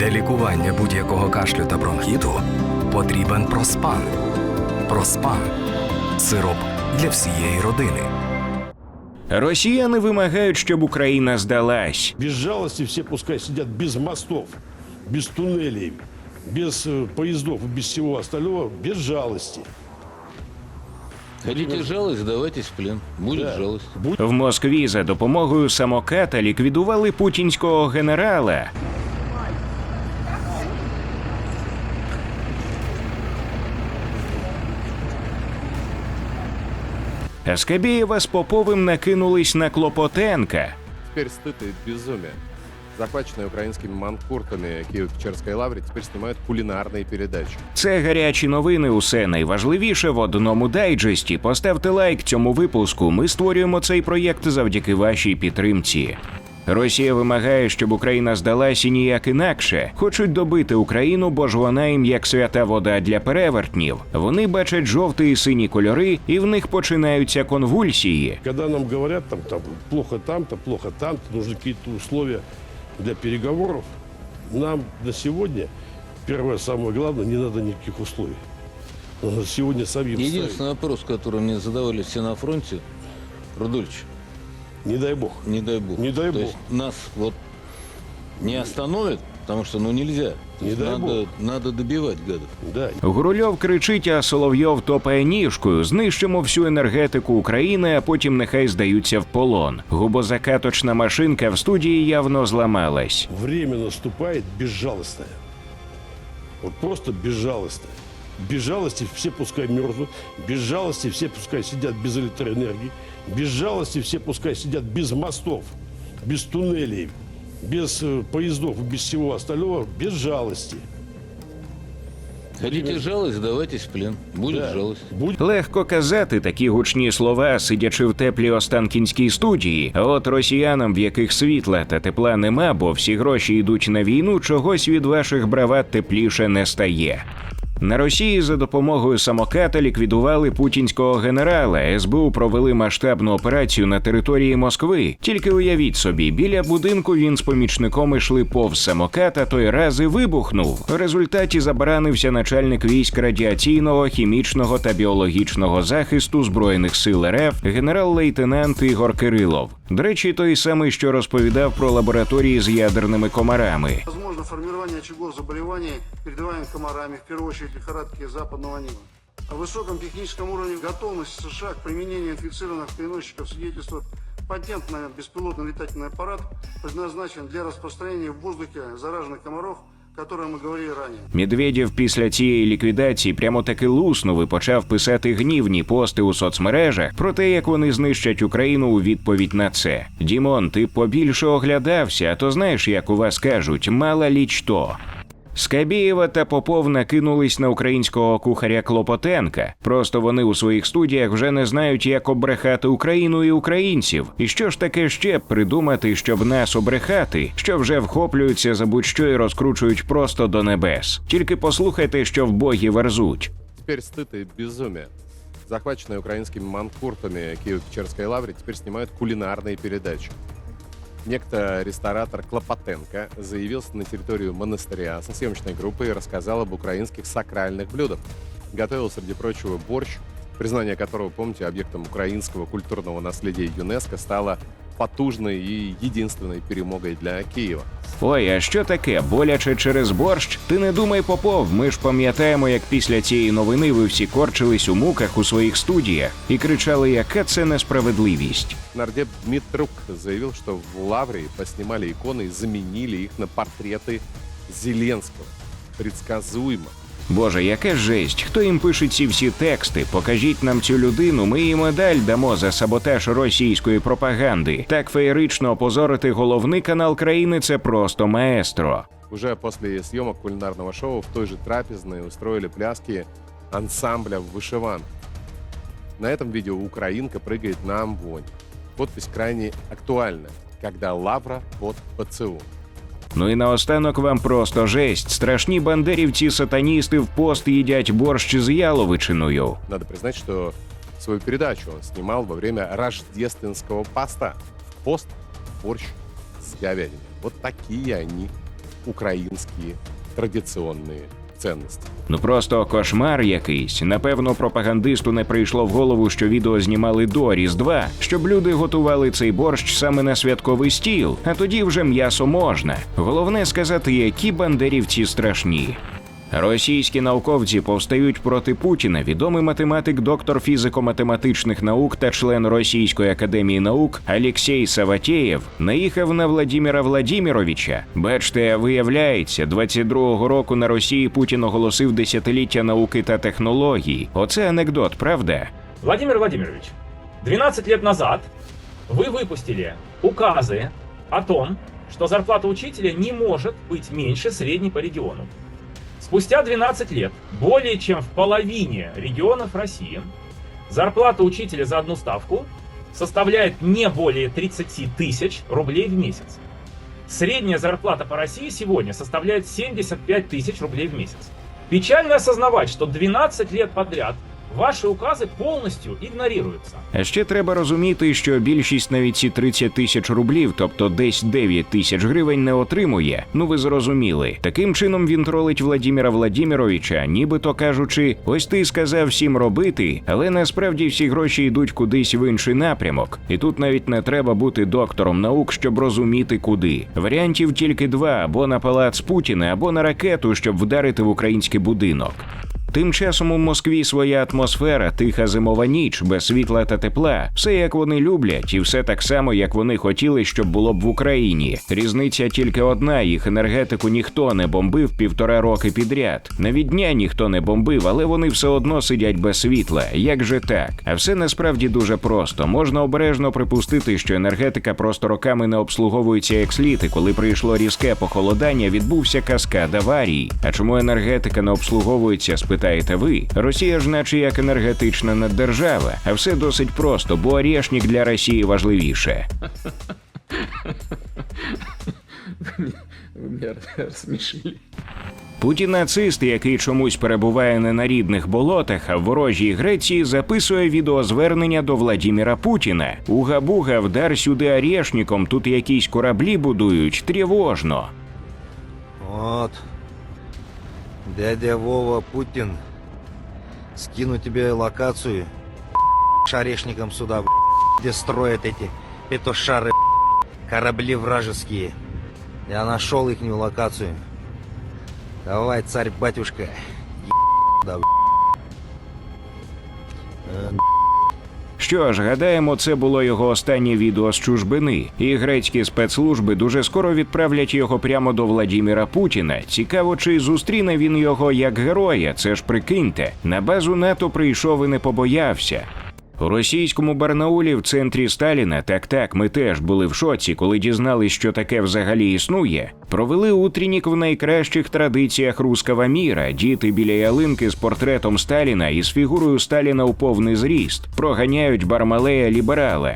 Для лікування будь-якого кашлю та бронхіту потрібен проспан. Проспан сироп для всієї родини. Росіяни вимагають, щоб Україна здалась. Без жалости все пускай сидят без мостов, без туннелей, без э, поездов и без всего остального, без жалости. Хотите жалость, сдавайтесь в плен. Будет Да. жалость. В Москві за допомогою самоката ліквідували путінського генерала. А Скабєєва з Поповим накинулись на Клопотенка. Теперь стыд и безумие. Захваченные украинскими манкуртами Киево-Печерской лавре теперь снимают кулинарные передачи. Це гарячі новини. Усе найважливіше в одному дайджесті. Поставте лайк цьому випуску. Ми створюємо цей проєкт завдяки вашій підтримці. Росія вимагає, щоб Україна здалась і ніяк інакше. Хочуть добити Україну, бо ж вона їм як свята вода для перевертнів. Вони бачать жовті і сині кольори, і в них починаються конвульсії. Когда нам говорят, там, там плохо там-то, плохо там-то, нужны какие-то условия для переговоров, нам на сегодня, первое, самое главное, не надо никаких условий. Надо сегодня самим ставить. Единственный вопрос, который мне задавали все на фронте, Рудольевич, Не дай бог. не дай бог. Не дай То бог. есть нас вот не остановят, потому что ну нельзя. То Не есть дай надо, бог. надо добивать гадов. Да, Гурульов кричить, а Соловйов топає ніжкою. Знищимо всю енергетику України, а потім нехай здаються в полон. Губозакаточна машинка в студії явно зламалась. время наступает безжалостное. Вот просто безжалостное. Без жалости все пускай мерзнут, без жалости все пускай сидят без электроэнергии, без жалости все пускай сидят без мостов, без туннелей, без э, поездов и без всего остального, без жалости. Хотите жалость, сдавайтесь в плен. Будет Да. жалость. Будет Легко казати такі гучні слова, сидячи в теплій останкінській студії. А от росіянам, в яких світла та тепла нема, бо всі гроші йдуть на війну, чогось від ваших брават тепліше не стає. На Росії за допомогою самоката ліквідували путінського генерала. СБУ провели масштабну операцію на території Москви. Тільки уявіть собі, біля будинку він з помічником йшли повз самоката, той раз і вибухнув. В результаті забаранився начальник військ радіаційного, хімічного та біологічного захисту збройних сил РФ генерал-лейтенант Ігор Кирилов. До речі, той самий, що розповідав про лабораторії з ядерними комарами. Возможно формирование очагов заболеваний, передаваемых комарами, в первую очередь лихорадки западного Нила. О высоком техническом уровне готовности США к применению инфицированных переносчиков свидетельствует патент на беспилотный летательный аппарат, предназначен для распространения в воздухе зараженных комаров, мы говорили раніше. Медведєв після цієї ліквідації прямо таки луснув і почав писати гнівні пости у соцмережах про те, як вони знищать Україну у відповідь на це. Дімон, ти побільше оглядався, а то знаєш, як у вас кажуть, мала ліч то. Скабєєва та Попов накинулись на українського кухаря Клопотенка. Просто вони у своїх студіях вже не знають, як обрехати Україну і українців. І що ж таке ще придумати, щоб нас обрехати, що вже вхоплюються за будь-що і розкручують просто до небес. Тільки послухайте, що в боги верзуть. Теперь стыд и безумие. Захваченные украинскими манкуртами Киево-Печерской лавре теперь снимают кулинарные передачи. Некто ресторатор Клопотенко заявился на территорию монастыря со съемочной группой и рассказал об украинских сакральных блюдах. Готовил, среди прочего, борщ, признание которого, помните, объектом украинского культурного наследия ЮНЕСКо стало потужной и единственной перемогой для Киева. Ой, а що таке? Боляче через борщ? Ти не думай, Попов. Ми ж пам'ятаємо, як після цієї новини ви всі корчились у муках у своїх студіях і кричали, яка це несправедливість. Нардеп Дмитрук заявил, что в Лаврии поснимали иконы и заменили их на портреты Зеленского. Предсказуемо. Боже, яка жесть! Хто їм пише ці всі тексти? Покажіть нам цю людину, ми їй медаль дамо за саботаж російської пропаганди. Так феєрично опозорити головний канал країни це просто маестро. Уже после съемок кулинарного шоу в той же трапезной устроили пляски ансамбля в вышиванках. На этом видео украинка прыгает на амвоне. Подпись крайне актуальна. Когда лавра под ПЦУ. Ну і наостанок вам просто жесть. Страшні бандерівці-сатаністи в пост їдять борщ з яловичиною. Надо признать, что свою передачу он снимал во время рождественского поста. В пост борщ с говядиной. Вот такие они украинские традиционные ценности. Ну просто кошмар якийсь. Напевно, пропагандисту не прийшло в голову, що відео знімали до Різдва, щоб люди готували цей борщ саме на святковий стіл, а тоді вже м'ясо можна. Головне сказати, які бандерівці страшні. Російські науковці повстають проти Путіна. Відомий математик, доктор фізико-математичних наук та член Російської академії наук Алексій Саватєєв наїхав на Владіміра Владіміровича. Бачте, виявляється, 22-го року на Росії Путін оголосив десятиліття науки та технологій. Оце анекдот, правда? Владимир Владимирович, 12 лет назад вы выпустили указы о том, что зарплата учителя не может быть меньше средней по региону. Спустя 12 лет более чем в половине регионов России зарплата учителя за одну ставку составляет не более 30 тысяч рублей в месяц. Средняя зарплата по России сегодня составляет 75 тысяч рублей в месяц. Печально осознавать, что 12 лет подряд ваши указы полностью игнорируются. А ще треба розуміти, що більшість навіть ці 30 тисяч рублів, тобто десь 9 тисяч гривень, не отримує. Ну ви зрозуміли. Таким чином він тролить Владіміра Владіміровича, нібито кажучи, ось ти сказав всім робити, але насправді всі гроші йдуть кудись в інший напрямок. І тут навіть не треба бути доктором наук, щоб розуміти куди. Варіантів тільки два: або на палац Путіна, або на ракету, щоб вдарити в український будинок. Тим часом у Москві своя атмосфера, тиха зимова ніч, без світла та тепла, все як вони люблять, і все так само, як вони хотіли, щоб було б в Україні. Різниця тільки одна: їх енергетику ніхто не бомбив півтора роки підряд. Навіть дня ніхто не бомбив, але вони все одно сидять без світла. Як же так? А все насправді дуже просто. Можна обережно припустити, що енергетика просто роками не обслуговується як слід, і коли прийшло різке похолодання, відбувся каскад аварій. А чому енергетика не обслуговується? Спитаєте ви? Росія ж, наче як енергетична наддержава, а все досить просто, бо орешник для Росії важливіше. Путін нацист, який чомусь перебуває не на рідних болотах, а в ворожій Греції, записує відеозвернення до Владіміра Путіна. Уга-буга, вдар сюди орешником, тут якісь кораблі будують, тривожно. Вот. Дядя Вова Путин. Скину тебе локацию. Шарешникам сюда, где строят эти петушары, корабли вражеские. Я нашел их локацию. Давай, царь-батюшка. Да, Що ж, гадаємо, це було його останнє відео з чужбини, і грецькі спецслужби дуже скоро відправлять його прямо до Владіміра Путіна. Цікаво, чи зустріне він його як героя. Це ж прикиньте. На базу НАТО прийшов і не побоявся. У російському Барнаулі в центрі Сталіна, так так, ми теж були в шоці, коли дізнались, що таке взагалі існує. Провели утреннік в найкращих традиціях руского міра. Діти біля ялинки з портретом Сталіна і з фігурою Сталіна у повний зріст проганяють Бармалея ліберала.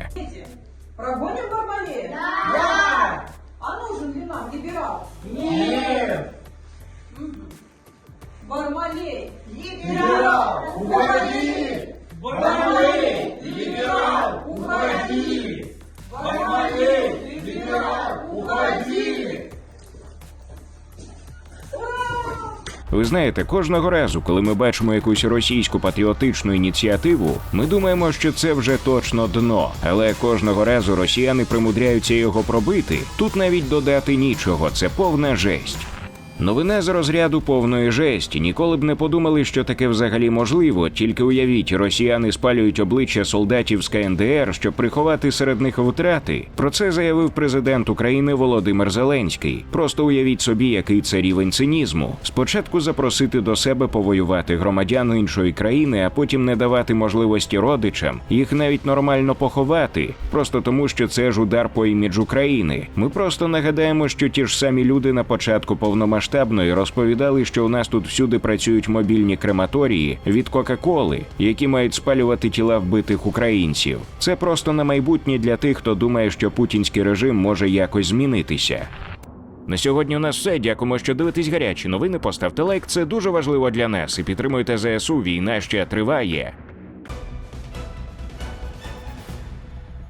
Прогоним Бармалея? Да! А нужен ли нам либерал? Нет! Бармалей! Либерал! Уходи! Ви знаєте, кожного разу, коли ми бачимо якусь російську патріотичну ініціативу, ми думаємо, що це вже точно дно. Але кожного разу росіяни примудряються його пробити. Тут навіть додати нічого. Це повна жесть. Новина з розряду повної жесті. Ніколи б не подумали, що таке взагалі можливо. Тільки уявіть, росіяни спалюють обличчя солдатів з КНДР, щоб приховати серед них втрати. Про це заявив президент України Володимир Зеленський. Просто уявіть собі, який це рівень цинізму. Спочатку запросити до себе повоювати громадян іншої країни, а потім не давати можливості родичам їх навіть нормально поховати, просто тому, що це ж удар по іміджу країни. Ми просто нагадаємо, що ті ж самі люди на початку повномасштабної розповідали, що у нас тут всюди працюють мобільні крематорії від Кока-Коли, які мають спалювати тіла вбитих українців. Це просто на майбутнє для тих, хто думає, що путінський режим може якось змінитися. На сьогодні у нас все. Дякуємо, що дивитесь гарячі новини. Поставте лайк, це дуже важливо для нас. І підтримуйте ЗСУ. Війна ще триває.